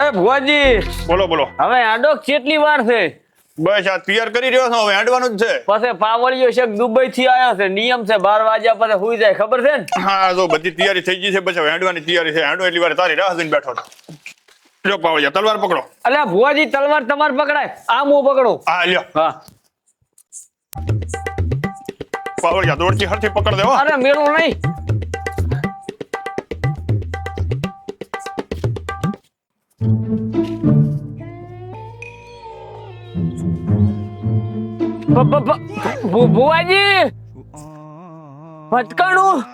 એ ભુવાજી. બોલો બોલો. હવે આડો કેટલી વાર છે? બસ આ તૈયાર કરી રહ્યો છું. હવે હાંડવાનું જ છે. પછી પાવળિયો છે દુબઈ થી આવ્યો છે. નિયમ છે 12 વાગ્યા પછી હુઈ જાય. ખબર છે ને? હા જો બધી તૈયારી થઈ ગઈ છે. પછી હવે હાંડવાની તૈયારી છે. હાંડો એટલી વાર તારી રાહ જોઈને બેઠો છું. જો પાવળિયા તલવાર પકડો. અલ્યા ભુવાજી તલવાર તમારે પકડાય. આમ હું પકડો. હા લ્યો. હા. પાવળિયા દોડતી હરથી પકડ દે હો. અરે મેળું નહીં. ભુવાજી! ભટકાણું!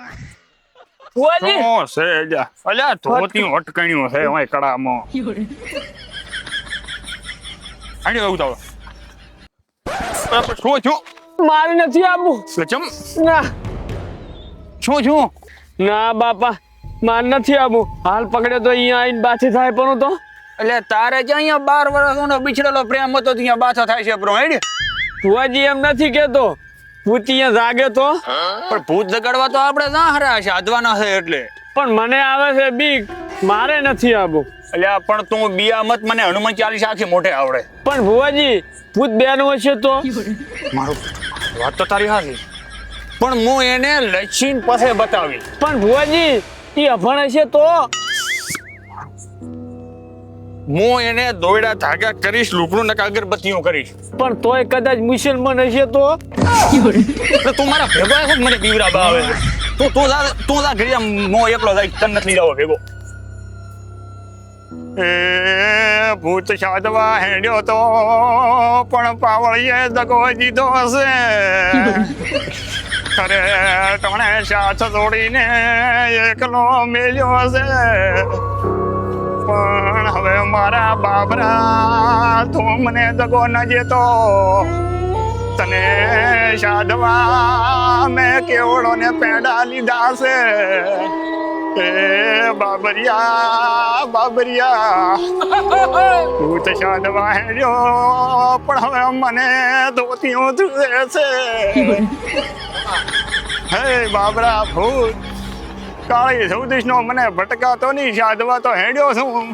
ભુવાજી! શું છે જા? અલ્યા ધોતી અટકણ્યું છે ઓય કડામાં હાંડી આવું તાવ શું છું મારે નથી આવું ચમ ના. શું છું ના બાપા મારે નથી આવું હાલ પકડ્યો તો અહીંયા આવીને બાથી થાય પણ તો. એટલે તારે જ અહીંયા બાર વર્ષનો બિછડેલો પ્રેમ હતો તો અહીંયા બાથો થાય છે બ્રો હેડ ભુવાજી એમ નથી કેતો ભૂત અહીંયા જાગે તો. પણ ભૂત જગાડવા તો આપણે ના હરા છે અધવાના છે એટલે. પણ મને આવે છે બીક. મારે નથી આવું એટલે પણ તું બિયા મત મને હનુમાન ચાલીસા આખી મોઢે આવડે. પણ ભુવાજી ભૂત બેનું હશે તો. મારું વાત તો તારી હા પણ હું એને લચીન પાસે બતાવી પણ ભુવાજી એ અભણ હશે તો. હું એને દોયડા ધાગા કરીશ લુકડું નકા અગરબત્તીઓ કરીશ. પણ તોય કદાચ મુસલમાન હશે તો? તું મારા ભેગો છે મને બીવરા બાવે તું તું જા તું જા ઘરે મો એકલો જાય તન નથી જાવ ભેગો. એ ભૂત સાધવા હેડ્યો તો પણ પાવળીએ દગો દીધો હશે. અરે તણે સાથ જોડીને એકલો મેલ્યો હશે. પણ હવે મારા બાબરા તું મને દગો ન જેતો. તને સાધવા મેં કેવડો ને પેડા લીધા છે. એ બાબરિયા બાબરિયા તું તો શાદવા હેડ્યો પણ હવે મને ધોતીઓ ધુએ છે. હે બાબરા ભૂત કાળી સૌદીશ નો મને ભટકાતો નહીં સાધવા તો હેડ્યો છું.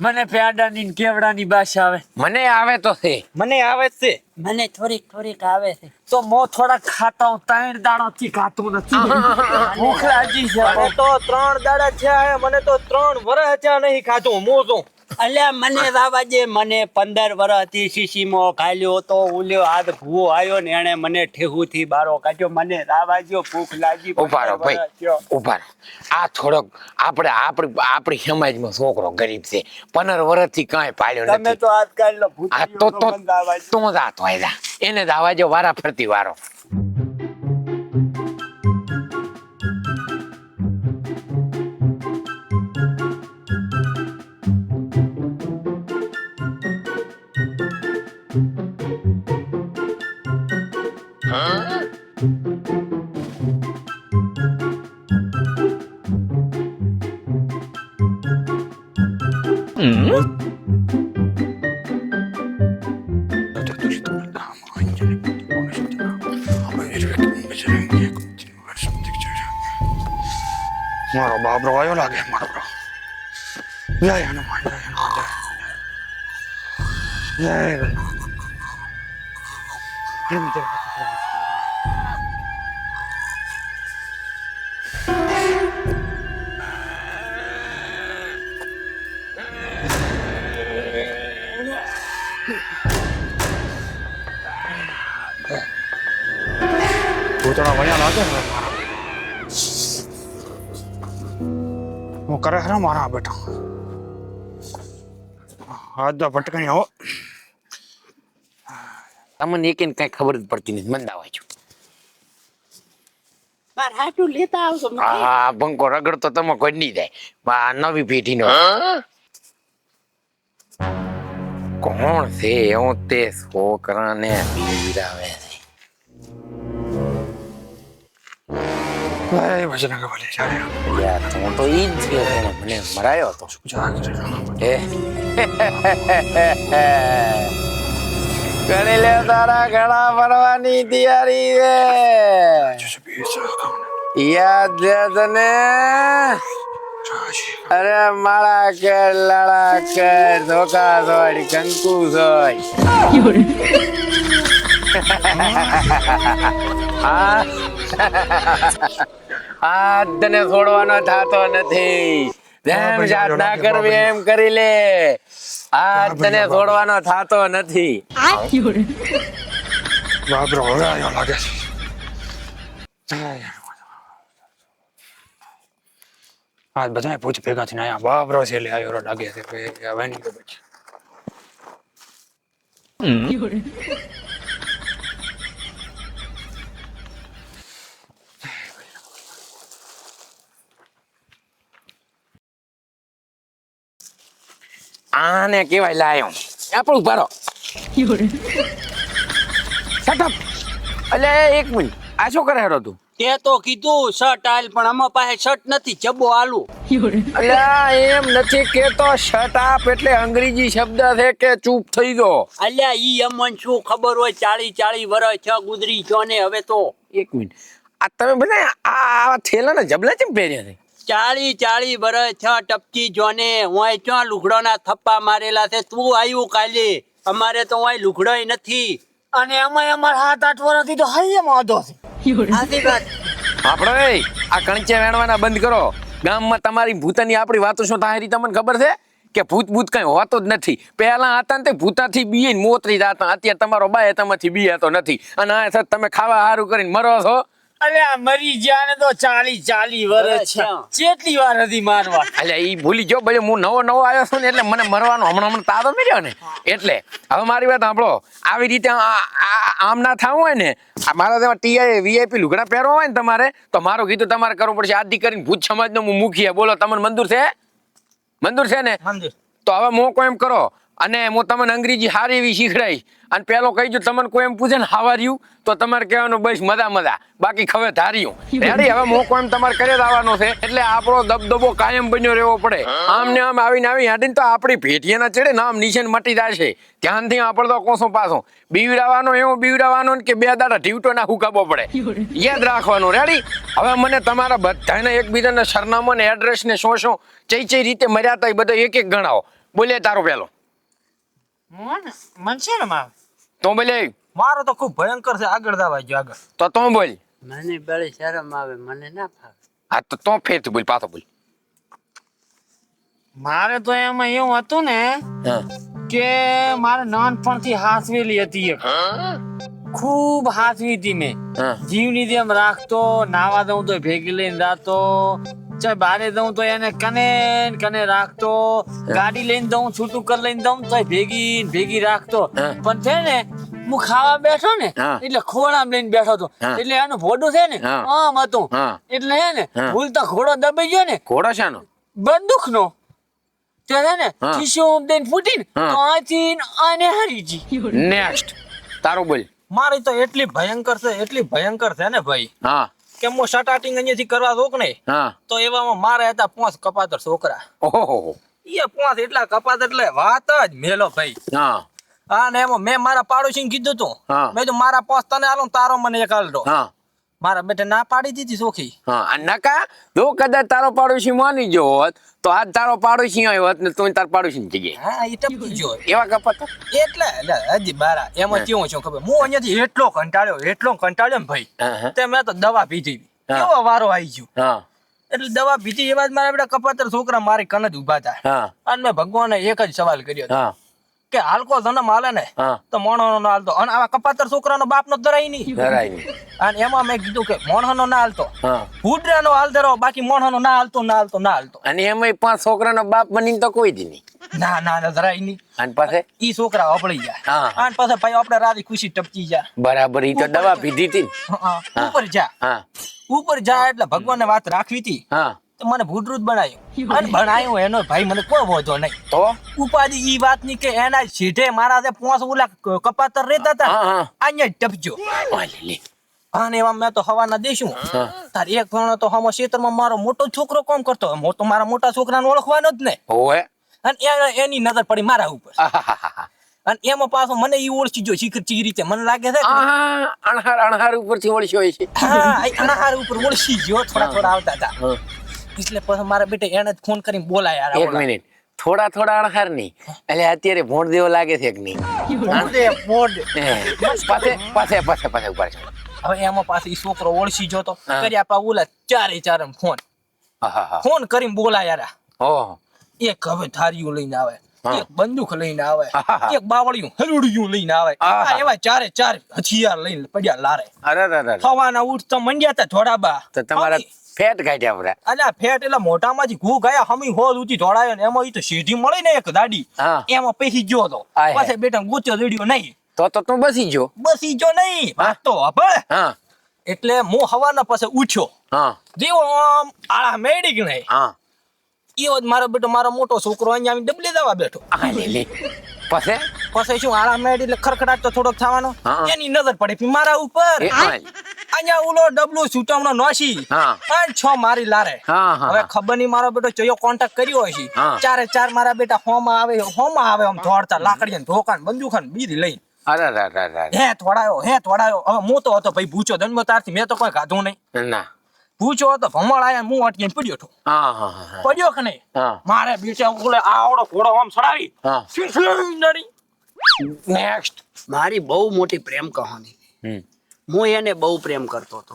મને પ્યાડાની ને કેવડાની ભાષા આવે. મને આવે તો છે. મને આવે જ છે. મને થોડીક થોડીક આવે છે. તો મો થોડા ખાતા હું ત્રણ દાડો થી ખાતો નથી. ભૂખ લાગી છે. મને તો ત્રણ દાડા થયા મને તો ત્રણ વર્ષ થયા નહીં ખાધું હું તો અલ્યા મને રાવા દે મને પંદર વર્ષથી શીશીમાં ખાલ્યો તો ઉલ્યો હાથ ભૂવો આવ્યો ને એને મને ઠેહુ થી બારો કાઢ્યો. મને રાવા દ્યો ભૂખ લાગી ઊભા રહો ભાઈ થયો. ઊભા રહો. આ થોડોક આપણે આપણી આપણી સમાજમાં છોકરો ગરીબ છે. પંદર વર્ષથી કાંઈ પાડ્યો તમે નથી. તો આજકાલ આ તો તો તું જા તો એને જ આવા જો વારા ફરતી વારો. મારો બાબરો આવ્યો લાગે મારો બાપ. જય હનુમાન જય હનુમાન જય જય હનુમાન. જય ભૂતળા વળ્યા લાગે ને મારા હું કરે ખરા મારા બેટા હાથ દો ભટકણી હો તમને એક કઈ ખબર જ પડતી નથી મંદાવા છો મારે હાટું લેતા આવશો આ બંકો રગડતો તમે કોઈ નહીં જાય આ નવી પેઢીનો કોણ છે હું તે છોકરાને પીવડાવે છે એ ભજનંગ ભલે ચાલે. યાર હું તો ઈ જ છે જેણે મને મરાયો હતો. એ. કરી લે તારા ઘણા ભરવાની તૈયારી છે. યાદ છે તને? અરે મારા કે લાડા કે ધોકા સોય. કંકુ સોય આ આ તને છોડવાનો થાતો નથી. જેમ જાત ના કરવી એમ કરી લે. આ તને છોડવાનો થાતો નથી. બાબરો હવે આવ્યો લાગે છે. આજ બધા પૂછ ભેગા થઈને આયા. બાબરો છે એટલે આવ્યો લાગે છે. કે હવે નહીં આને કેવાય લાયો આપણું ભરો શટ અપ અલે એક મિનિટ આ શું કરે હેરો તું? તે તો કીધું શર્ટ આલ પણ આમાં પાસે શર્ટ નથી ચબો આલુ. અલ્યા એમ? નથી કેતો શટ આપ એટલે અંગ્રેજી શબ્દ છે કે ચૂપ થઈ ગયો. અલ્યા ઈ અમન શું ખબર હોય ચાળી ચાળી વર્ષ છ ગુજરી છો ને હવે તો. એક મિનિટ આ તમે બધા આ આ થેલાના જબલા ચેમ પહેર્યા છે? ચાળી ચાળી વર્ષ છ ટપકી જોને હું ચો લુગડોના થપ્પા મારેલા છે. તું આવ્યું કાલે? અમારે તો હું લુગડોય નથી. અને અમાય અમાર હાથ આઠ વર્ષથી તો હૈયે વાંધો છે. આપણે આ કણચે વેણવાના બંધ કરો. ગામમાં તમારી ભૂતની આપણી વાતો શું થાય તમને ખબર છે? કે ભૂત ભૂત કઈ હોતો જ નથી. પહેલા હતા ને તે ભૂતાથી બીએ ને મોતરી જતા. અત્યારે તમારો બાય તમાથી બીએ તો નથી. અને આ તમે ખાવા સારું કરીને મરો છો. અરે મરી ગયા ને તો ચાલી ચાલી વર્ષ કેટલી વાર હતી મારવા? એટલે એ ભૂલી ગયો ભાઈ હું નવો નવો આવ્યો છું ને એટલે મને મરવાનો હમણાં હમણાં તારો મળ્યો ને. એટલે હવે મારી વાત સાંભળો. આવી રીતે આમ ના થવું હોય ને આ મારા જેવા ટીઆઈ વીઆઈપી લુગડા પહેરવા હોય ને તમારે તો મારું કીધું તમારે કરવું પડશે. આદિ કરીને ભૂત સમાજનો હું મુખી બોલો તમને મંદુર છે? મંદુર છે ને? મંદિર. તો હવે મોકો એમ કરો. અને હું તમને અંગ્રેજી સારી એવી શીખડાઈ. અને પેલો કહી દઉં તમને કોઈ એમ પૂછે ને હાવાર્યું, તો તમારે કહેવાનું બસ મજા મજા. બાકી ખવે ધાર્યું. રેડી હવે મોકો એમ તમારે કરે આવવાનો છે, એટલે આપણો દબદબો કાયમ બન્યો રહેવો પડે. આમ ને આમ આવીને આવી હાડીને તો આપણી ભેટિયાના ચડે ને આમ નિશાન મટી જાય છે. ધ્યાનથી આપણે તો કોસો પાછો બીવડાવવાનો એવો બીવડાવવાનો કે બે દાડા ઢીવટો ના હુકાબો પડે. યાદ રાખવાનું. રેડી? હવે મને તમારા બધાને એકબીજાના સરનામા ને એડ્રેસ ને શું શું, ચઈ ચઈ રીતે મર્યાદા એ બધા એક એક ગણાવો. બોલે તારો પેલો. મનશે ને માં તો બોલે મારો તો ખૂબ ભયંકર છે. આગળ દાવા જો આગળ. તો તો બોલ મને બળે શરમ આવે મને ના ફાવે. હા તો તો ફેર બોલ પાછો બોલ. મારે તો એમાં એવું હતું ને કે મારે નાનપણથી હાસવેલી હતી એક. ખૂબ હાસવી હતી મેં. જીવની જેમ રાખતો નાવા દઉં તો ભેગી લઈને જાતો ચાલ બારે દઉં તો એને કને કને રાખતો. ગાડી લઈને દઉં છૂટું કરી લઈને દઉં તો ભેગી ભેગી રાખતો. પણ છે ને હું ખાવા બેઠો ને એટલે ખોળામ લઈને બેઠો હતો. એટલે એનું ભોડું છે ને આમ હતું. એટલે હે ને ભૂલતા ઘોડો દબાઈ ગયો ને. ઘોડો શાનો? બંદૂક નો ત્યારે ને હા. ખિસ્સો દઈને ફૂટીને. તો આથી આને હારી જી નેક્સ્ટ તારો બોલ. મારી તો એટલી ભયંકર છે એટલી ભયંકર છે ને ભાઈ. હા. કે હું સ્ટાર્ટિંગ અહીંયાથી કરવા નહીં. હા. તો એવામાં મારે હતા પાંચ કપાતર છોકરા. ઓહો. એ પાંચ એટલા કપાત એટલે વાત જ મેલો ભાઈ. હા. હા ને એમાં મેં મારા પાડોશીને કીધું તું. મેં કીધું મારા પાંચ તને હાલો તારો મને એક હાલ હા. મારા બેટા ના પાડી દીધી સોખી હા નકા જો કદાચ તારો પાડોશી માની ગયો હોત તો આજ તારો પાડોશી આવ્યો હોત ને તું તાર પાડોશી ની જગ્યાએ હા એ ટપકી ગયો એવા કપત એટલે હજી બારા એમાં કેવું છે ખબર? હું અહીંયાથી એટલો કંટાળ્યો એટલો કંટાળ્યો ને ભાઈ. તે મેં તો દવા પીધી. કેવો વારો આવી ગયો? હા. એટલે દવા પીધી એવા જ મારા બેટા કપાતર છોકરા મારી કન જ ઊભા હતા. અને મેં ભગવાને એક જ સવાલ કર્યો કે હાલકો જન્મ હાલે ને તો મોણો ના હાલતો. અને આવા કપાતર છોકરાનો બાપનો ધરાય નહીં. ધરાય નહીં. અને એમાં મેં કીધું કે મોણનો ના હાલતો. હા. હુડરાનો હાલ ધરો બાકી મોણનો ના હાલતો ના હાલતો ના હાલતો. અને એમાંય પાંચ છોકરાનો બાપ બની તો કોઈ દી નહીં. ના ના ના ધરાય નહીં. અને પાસે ઈ છોકરા અપડી જાય. અને પાસે ભાઈ આપણે રાજી ખુશી ટપકી જાય બરાબર ઈ તો દવા પીધી હતી ઉપર જા. હા. ઉપર જા એટલે ભગવાન વાત રાખવી હતી હા. તો મને ભૂડરૂત બનાવ્યું અને ભણાયું એનો ભાઈ મને કોઈ વાંધો નહીં. તો? ઉપાધિ ઈ વાતની કે એના સીધે મારા જે પોસ ઓલા કપાતર રહેતા હતા. અહીંયા ટપજો. અને એવા મેં તો હવાના દેશું. તાર એક ભણો તો હમો ક્ષેત્રમાં મારો મોટો છોકરો કોમ કરતો. તો મારા મોટા છોકરાને ઓળખવાનો જ ને. ઓવે. અને એની નજર પડી મારા ઉપર. અને એમાં પાછો મને ઈ ઓળખી જો શીખર ચી રીતે. મને લાગે છે અણહાર અણહાર ઉપરથી હોય છે હા અણહાર ઉપર ઓળખી ગયો. થોડા થોડા આવતા હતા. એટલે પછી મારા બેટે એને જ ફોન કરીને બોલાયા એક મિનિટ. થોડા થોડા અણહાર નહીં. એટલે અત્યારે ભોંડ દેવો લાગે છે કે નહીં? ભોંડ. પાસે પાસે પાસે પાસે ઉપર છે હવે એમાં પાછી છોકરો ઓળખી જોતો. કર્યા પા ઓલા ચારે ચાર ફોન ફોન કરીને બોલાયા યાર એક હવે થારીયું લઈને આવે. એક બંદૂક લઈને આવે. એક બાવળિયું હલુડિયું લઈને આવે. આ એવા ચારે ચાર હથિયાર લઈને પડ્યા લારે. અરે અરે, અરે. ઉઠતા મંડ્યા તા ધોડાબા તો તમારા ફેટ કાઢ્યા પરા અને ફેટ એટલે મોઢામાંથી ઘૂ ગયા હમી હોલ ઉચી ધોડાયો ને એમાં ઈ તો સીધી મળી ને એક દાડી. એમાં પેસી ગયો તો. પાછે બેટા ગોચ્યો દડ્યો નહીં. તો તો તું બસી જો બસી જો નહીં. વાત તો હભળ હા. એટલે હું હવાના પાસે ઉઠ્યો. હા. જેવો આમ આળા મેડી કે નહીં? હા. એવો જ મારો બેટો મારો મોટો છોકરો અહીંયા ડબલી દવા બેઠો. આ લે લે. પછી? પછી શું આળા મેડી એટલે ખરખડાટ તો થોડોક થવાનો? એની નજર પડે મારા ઉપર. અહીંયા ઉલો ડબલું છૂટામણો નોશી હા. છ મારી લારે હવે ખબર નહીં મારો બેટો ચયો કોન્ટેક્ટ કર્યો હશે ચારે ચાર મારા બેટા હોમાં આવે હોમાં આવે આમ દોડતા લાકડીને ધોકાન બંદૂકાન બીધી લઈ અરે અરે અરે અરે. હે થોડાયો હે થોડાયો હવે હું તો હતો ભાઈ ભૂચો જન્મ તારથી મેં તો કોઈ ખાધું નહીં ના ભૂચો હતો ભમળ આયા હું અટકીને પડ્યો હતો પડ્યો કે નહીં મારે બીચે ઓલે આવડો ઘોડો આમ સડાવી નેક્સ્ટ મારી બહુ મોટી પ્રેમ કહાની હમ હું એને બહુ પ્રેમ કરતો હતો.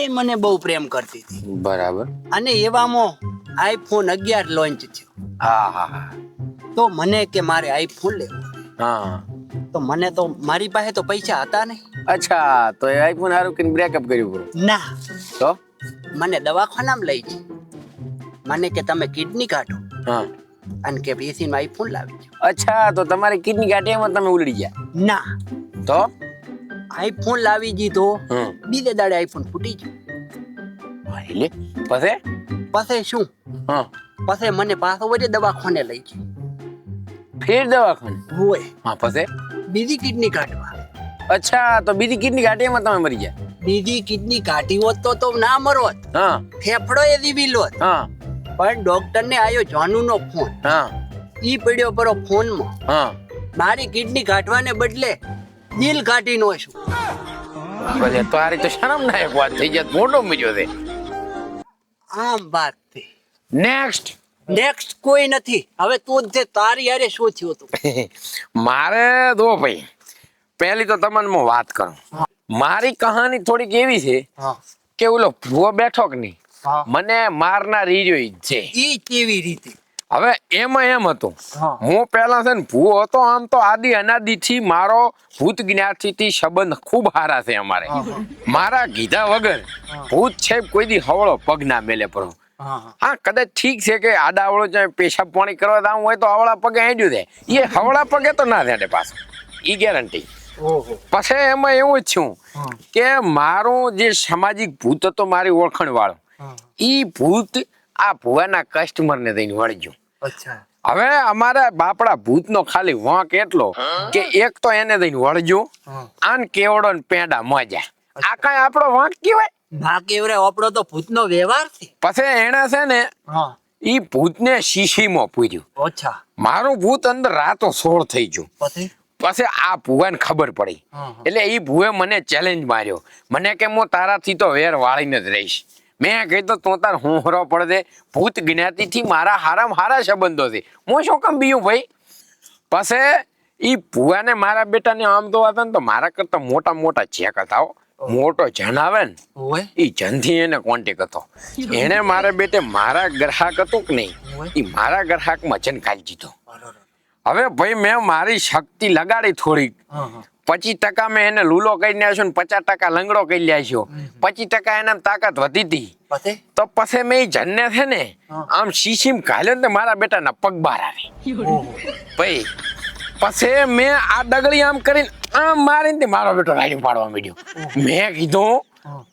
એ મને બહુ પ્રેમ કરતી હતી. બરાબર. અને એવામાં આઈફોન અગિયાર લોન્ચ થયો. હા હા તો મને કે મારે આઈફોન લેવો હા. તો મને તો મારી પાસે તો પૈસા હતા નહીં. અચ્છા તો એ આઈફોન હારું કરીને બ્રેકઅપ કર્યું પૂરું ના. તો? મને દવાખાનામાં લઈ ગઈ. મને કે તમે કિડની કાઢો. હા. અને કે બેસીને આઈફોન લાવી અચ્છા તો તમારી કિડની ગાંઠિયામાં તમે ઉલડી ગયા. ના. તો? આઈફોન લાવી દીધો. બીજે દાડે આઈફોન ફૂટી ગયો. એટલે? પછી? પછી શું? હા. પછી મને પાછો વચ્ચે દવાખાને લઈ ગયો. ફેર દવાખાને? હોય. હા પછી? બીજી કિડની કાઢવા. અચ્છા તો બીજી કિડની ગાંઠિયામાં તમે મરી ગયા? બીજી કિડની કાઢી હોત તો તો ના મરોત. હા. ફેફડો એ દીવી લોત હા. પણ ડોક્ટર ને આવ્યો જાનુનો ફોન. હા. ઈ પડ્યો પરો ફોનમાં. હા. મારી કિડની કાઢવાને બદલે દિલ કાઢી નો છું પછી તારી તો શરમ ના એક વાત થઈ જાય મોટો મીજો છે. આમ વાત થઈ. નેક્સ્ટ નેક્સ્ટ કોઈ નથી. હવે તું જે તારી યારે શું થયું તું મારે દો ભાઈ પહેલી તો તમને હું વાત કરું. મારી કહાની થોડીક એવી છે કે ઓલો ભૂવો બેઠો કે નહીં? મને મારનાર રહ્યો છે. ઈ કેવી રીતે? હવે એમાં એમ હતું. હું. પહેલા છે ને ભૂ હતો આમ તો આદિ અનાદિ થી મારો ભૂત જ્ઞાતિ થી સંબંધ ખૂબ સારા છે અમારે. મારા કીધા વગર ભૂત છે કોઈ દી હવળો પગ ના મેલે પરો હા કદાચ ઠીક છે કે આડા અવળો ચાહે પેશાબ પાણી કરવા જવું હોય તો હવળા પગે હેડ્યું દે એ હવળા પગે તો ના થાય પાછું. ઈ ગેરંટી પછી એમાં એવું જ છું કે મારું જે સામાજિક ભૂત હતો મારી ઓળખણ વાળો ઈ ભૂત આ ભુવાના કસ્ટમરને દઈને વળજો. અચ્છા. હવે અમારા બાપડા ભૂતનો ખાલી વાંક એટલો કે એક તો એને દઈને વળજો આન કેવડો ને પેંડા મજા. આ કઈ આપણો વાંક કહેવાય? ના કેવરે આપણો તો ભૂતનો વ્યવહાર છે. પછી એને છે ને ઈ ભૂતને શીશીમાં પૂર્યું. અચ્છા. મારું ભૂત અંદર રાતો સોળ થઈ ગયું. પછી? આ ભુવાને ખબર પડી. એટલે એ ભુવે મને ચેલેન્જ માર્યો. મને કે હું તારાથી તો વેર વાળીને જ રહીશ. મેં કીધું તો તાર હોંહરો પડદે ભૂત જ્ઞાતિથી મારા હારામ હારા સંબંધો છે. હું શું કામ બીયું ભાઈ? પછી ઈ ભૂવાને મારા બેટાને આમ તો હતા ને તો મારા કરતા મોટા મોટા ચેક હતા મોટો જન આવે ને એ જનથી એને કોન્ટેક હતો. એને મારા બેટે મારા ગ્રાહક હતો કે નહીં ઈ મારા ગ્રાહકમાં જન કાઢી દીધો. હવે ભાઈ મેં મારી શક્તિ લગાડી થોડીક. હા હા. પચીસ ટકા મેં એને લૂલો કરી નાખ્યો ને પચાસ ટકા લંગડો કરી નાખ્યો. પચીસ ટકા એને તાકાત વધી હતી. તો પછી મેં ઈ છે ને આમ શીશીમ ઘાલ્યો ને મારા બેટાના પગ બહાર આવી. ભાઈ પછી મેં આ ડગડી આમ કરીને આમ મારીને મારો બેટો રાડી પાડવા માંડ્યો. મેં કીધું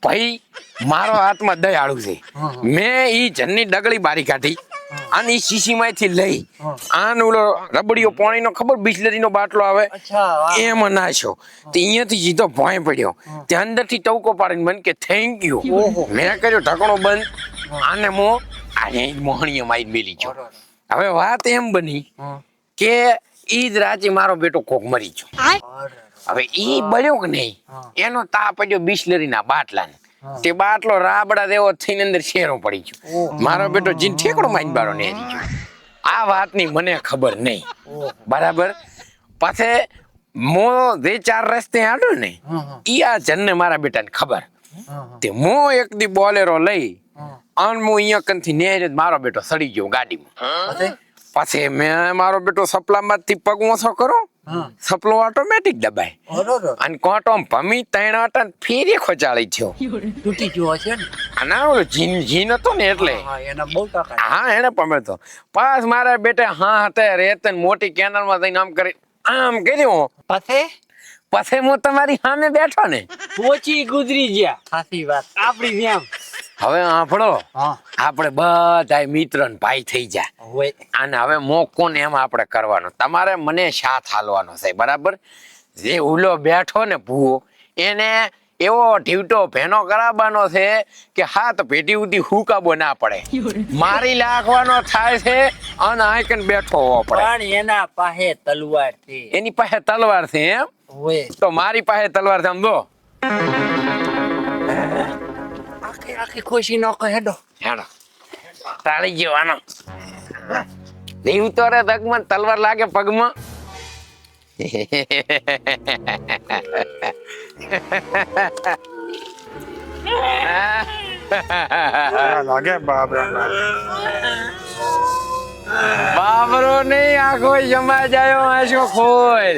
ભાઈ મારો હાથમાં દયાળુ છે. મેં ઈ જનની ડગળી બારી કાઢી અને ઈ શીશીમાંથી લઈ આન ઓલો રબડીયો પાણીનો ખબર બિસ્લરીનો બાટલો આવે? એમ નાખ્યો તો અહીંયાથી સીધો ભોંય પડ્યો. ત્યાં અંદરથી ટવકો પાડીને મને કે થેન્ક યુ મેં કર્યો ઢકણો બંધ. આને મો આને મોહણીએ મારી મેલી ગયો. હવે વાત એમ બની કે ઈ જ રાતે મારો બેટો કોક મરી ગયો. હવે ઈ બળ્યો કે નહીં? એનો તા પડ્યો બિસ્લરીના બાટલાને. તે બાટલો રાબડા દેવો થઈને અંદર શેરો પડી ગયો. મારો બેટો જીન ઠેકડો માઈન બારો નેરી ગયો. આ વાતની મને ખબર નહીં. બરાબર? પાછે મો જે ચાર રસ્તે આડ્યો ને ઈ આ જન્ને મારા બેટાને ખબર. તે મો એક દી બોલેરો લઈ અન હું અહીંયા કંથી નેરે મારો બેટો સડી ગયો ગાડીમાં. પછી પછી મેં મારો બેટો સપલામાંથી પગ ઓછો કરો સપલો ઓટોમેટિક દબાય. અને કોટો ભમી ત્રણ આટા ફેરી ખોચાળી થયો. તૂટી ગયો હશે ને? આના ઓલો જીન જીન હતો ને એટલે. હા એના બહુ ટકા હા એને પમેતો પાસ મારા બેટે હા હતે રેતન મોટી કેનલમાં જઈને આમ કરી આમ કર્યું. પછી? પછી હું તમારી સામે બેઠો ને. પોચી ગુજરી ગયા. સાચી વાત. આપડી જેમ. હવે આપણો આપણે બધા મિત્ર ને ભાઈ થઈ જાય. અને હવે મોકો ને એમ આપણે કરવાનો. તમારે મને સાથ હાલવાનો છે બરાબર? જે ઉલો બેઠો ને ભૂવો એને એવો ઢીવટો ભેનો કરાવવાનો છે કે હાથ પેટી ઉધી હુકાબો ના પડે. મારી લાખવાનો થાય છે અને આંકન બેઠો હોવો પડે. પણ એના પાસે તલવાર છે. એની પાસે તલવાર છે એમ? તો મારી પાસે તલવાર છે સમજો. આખી આખી ખુશી નો કહેડો હેડો તાળી જવાનો દેવ તો રે દગમાં તલવાર લાગે પગમાં લાગે બાબરા બાબરો નહીં આખો જમા જાયો આશો ખોલ